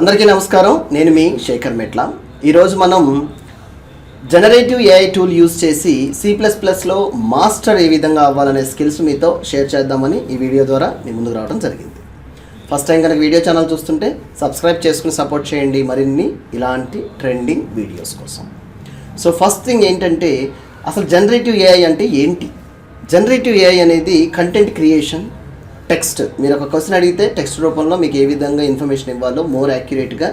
అందరికీ నమస్కారం. నేను మీ శేఖర్ మెట్ల. ఈరోజు మనం జనరేటివ్ ఏఐ టూల్ యూజ్ చేసి సి ప్లస్ ప్లస్లో మాస్టర్ ఏ విధంగా అవ్వాలనే స్కిల్స్ మీతో షేర్ చేద్దామని ఈ వీడియో ద్వారా మీ ముందుకు రావడం జరిగింది. ఫస్ట్ టైం కనుక వీడియో ఛానల్ చూస్తుంటే సబ్స్క్రైబ్ చేసుకుని సపోర్ట్ చేయండి మరిన్ని ఇలాంటి ట్రెండింగ్ వీడియోస్ కోసం. సో ఫస్ట్ థింగ్ ఏంటంటే అసలు జనరేటివ్ ఏఐ అంటే ఏంటి? జనరేటివ్ ఏఐ అనేది కంటెంట్ క్రియేషన్ టెక్స్ట్ మీరు ఒక క్వశ్చన్ అడిగితే టెక్స్ట్ రూపంలో మీకు ఏ విధంగా ఇన్ఫర్మేషన్ ఇవ్వాలో మోర్ యాక్యురేట్గా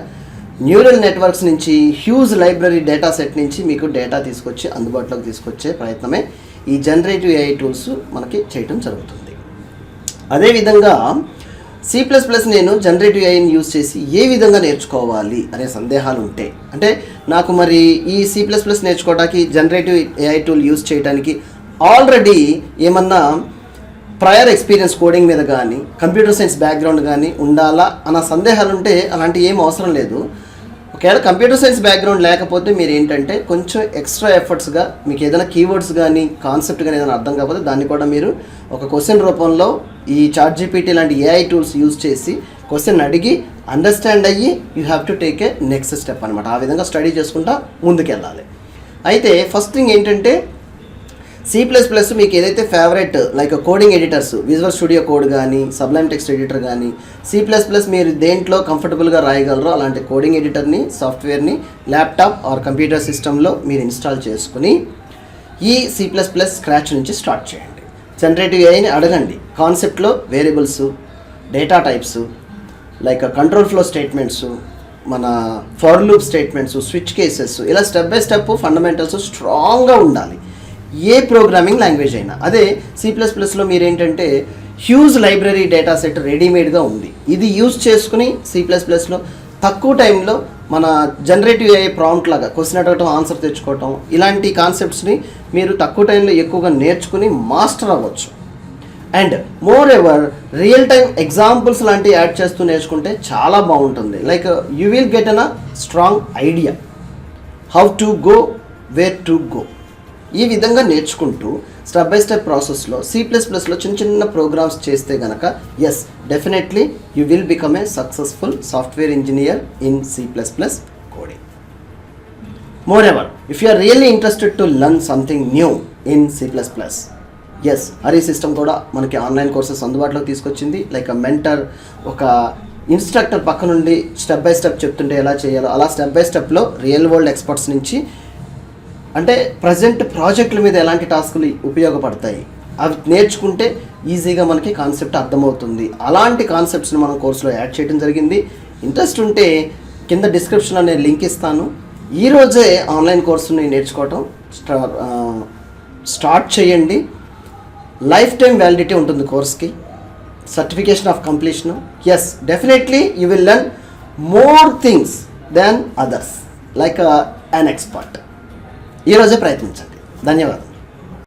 న్యూరల్ నెట్వర్క్స్ నుంచి హ్యూజ్ లైబ్రరీ డేటా సెట్ నుంచి మీకు డేటా తీసుకొచ్చి అందుబాటులోకి తీసుకొచ్చే ప్రయత్నమే ఈ జనరేటివ్ ఏఐ టూల్స్ మనకి చేయటం జరుగుతుంది. అదేవిధంగా సి ప్లస్ ప్లస్ నేను జనరేటివ్ ఏఐని యూజ్ చేసి ఏ విధంగా నేర్చుకోవాలి అనే సందేహాలు ఉంటే అంటే నాకు మరి ఈ సి ప్లస్ ప్లస్ నేర్చుకోవడానికి జనరేటివ్ ఏఐ టూల్ యూజ్ చేయడానికి ఆల్రెడీ ఏమన్నా ప్రయర్ ఎక్స్పీరియన్స్ కోడింగ్ మీద కానీ కంప్యూటర్ సైన్స్ బ్యాక్గ్రౌండ్ కానీ ఉండాలా అన్న సందేహాలు ఉంటే అలాంటి ఏం అవసరం లేదు. ఒకవేళ కంప్యూటర్ సైన్స్ బ్యాక్గ్రౌండ్ లేకపోతే మీరు ఏంటంటే కొంచెం ఎక్స్ట్రా ఎఫర్ట్స్గా మీకు ఏదైనా కీవర్డ్స్ కానీ కాన్సెప్ట్ కానీ ఏదైనా అర్థం కాకపోతే దాన్ని కూడా మీరు ఒక క్వశ్చన్ రూపంలో ఈ చాట్ జీపీటీ లాంటి ఏఐ టూల్స్ యూజ్ చేసి క్వశ్చన్ అడిగి అండర్స్టాండ్ అయ్యి you have to take a next step అనమాట ఆ విధంగా స్టడీ చేసుకుంటా ముందుకెళ్ళాలి. అయితే ఫస్ట్ థింగ్ ఏంటంటే సి ప్లస్ ప్లస్ మీకు ఏదైతే favourite like coding editors visual studio code కానీ సబ్లైమ్ టెక్స్ట్ ఎడిటర్ కానీ సి ప్లస్ ప్లస్ మీరు దేంట్లో కంఫర్టబుల్గా రాయగలరో అలాంటి కోడింగ్ ఎడిటర్ని సాఫ్ట్వేర్ని ల్యాప్టాప్ ఆర్ కంప్యూటర్ సిస్టంలో మీరు ఇన్స్టాల్ చేసుకుని ఈ సి ప్లస్ ప్లస్ స్క్రాచ్ నుంచి స్టార్ట్ చేయండి. జనరేటివ్ ఏఐని అడగండి. కాన్సెప్ట్లో variables data types like control flow statements మన for loop statements switch cases ఇలా స్టెప్ బై స్టెప్ ఫండమెంటల్స్ స్ట్రాంగ్గా ఉండాలి. ఏ ప్రోగ్రామింగ్ లాంగ్వేజ్ అయినా. అదే సి ప్లస్ ప్లస్లో మీరు ఏంటంటే హ్యూజ్ లైబ్రరీ డేటా సెట్ రెడీమేడ్గా ఉంది. ఇది యూజ్ చేసుకుని సి ప్లస్ ప్లస్లో తక్కువ టైంలో మన జనరేటివ్ ఏ ప్రాంప్ట్ లాగా క్వశ్చన్ అడగటం ఆన్సర్ తెచ్చుకోవటం ఇలాంటి కాన్సెప్ట్స్ని మీరు తక్కువ టైంలో ఎక్కువగా నేర్చుకుని మాస్టర్ అవ్వచ్చు. And moreover real time examples లాంటివి యాడ్ చేస్తూ నేర్చుకుంటే చాలా బాగుంటుంది. Like you will get an a strong idea how to go where to go ఈ విధంగా నేర్చుకుంటూ స్టెప్ బై స్టెప్ ప్రాసెస్లో సి ప్లస్ ప్లస్లో చిన్న చిన్న ప్రోగ్రామ్స్ చేస్తే గనక yes definitely you will become a successful software engineer in C plus plus coding moreover if you are really interested to learn something new in C plus plus S Hari system కూడా మనకి online courses అందుబాటులోకి తీసుకొచ్చింది. Like a mentor ఒక instructor పక్క నుండి step by step చెప్తుంటే ఎలా చేయాలో అలా స్టెప్ బై స్టెప్లో రియల్ వరల్డ్ ఎక్స్పర్ట్స్ నుంచి అంటే ప్రజెంట్ ప్రాజెక్టుల మీద ఎలాంటి టాస్కులు ఉపయోగపడతాయి? అవి నేర్చుకుంటే ఈజీగా మనకి కాన్సెప్ట్ అర్థమవుతుంది. అలాంటి కాన్సెప్ట్స్ని మనం కోర్సులో యాడ్ చేయడం జరిగింది. ఇంట్రెస్ట్ ఉంటే కింద డిస్క్రిప్షన్లో నేను లింక్ ఇస్తాను. ఈరోజే ఆన్లైన్ కోర్సుని నేర్చుకోవటం స్టార్ట్ చేయండి. లైఫ్ టైం వ్యాలిడిటీ ఉంటుంది కోర్స్కి certification of completion yes definitely you will learn more things then others like an expert ఈరోజే ప్రయత్నించండి. ధన్యవాదాలు.